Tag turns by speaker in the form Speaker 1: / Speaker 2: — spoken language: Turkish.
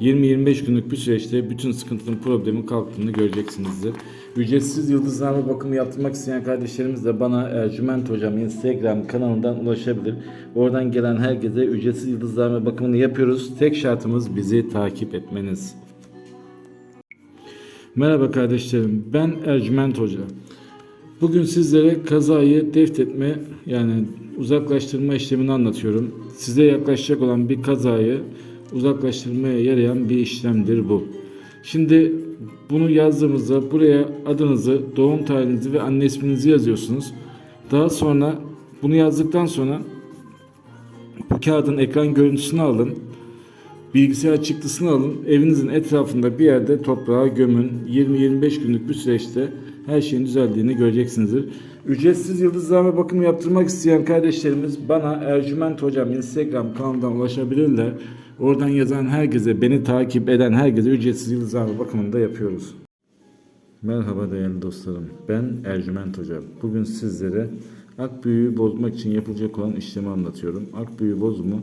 Speaker 1: 20-25 günlük bir süreçte bütün sıkıntının problemin kalktığını göreceksinizdir. Ücretsiz yıldızlama bakımı yaptırmak isteyen kardeşlerimiz de bana Ercüment Hocam Instagram kanalından ulaşabilir. Oradan gelen herkese ücretsiz yıldızlama bakımını yapıyoruz. Tek şartımız bizi takip etmeniz. Merhaba kardeşlerim ben Ercüment Hoca. Bugün sizlere kazayı deftetme yani uzaklaştırma işlemini anlatıyorum. Size yaklaşacak olan bir kazayı uzaklaştırmaya yarayan bir işlemdir bu. Şimdi bunu yazdığımızda buraya adınızı, doğum tarihinizi ve anne isminizi yazıyorsunuz. Daha sonra bunu yazdıktan sonra bu kağıdın ekran görüntüsünü alın. Bilgisayar çıktısını alın. Evinizin etrafında bir yerde toprağa gömün. 20-25 günlük bir süreçte her şeyin düzeldiğini göreceksinizdir. Ücretsiz yıldızlama bakımı yaptırmak isteyen kardeşlerimiz bana Ercüment Hocam Instagram kanalından ulaşabilirler. Oradan yazan herkese, beni takip eden herkese ücretsiz yıldızlama bakımını da yapıyoruz. Merhaba değerli dostlarım. Ben Ercüment Hoca. Bugün sizlere ak büyüğü bozmak için yapılacak olan işlemi anlatıyorum. Ak büyüğü bozumu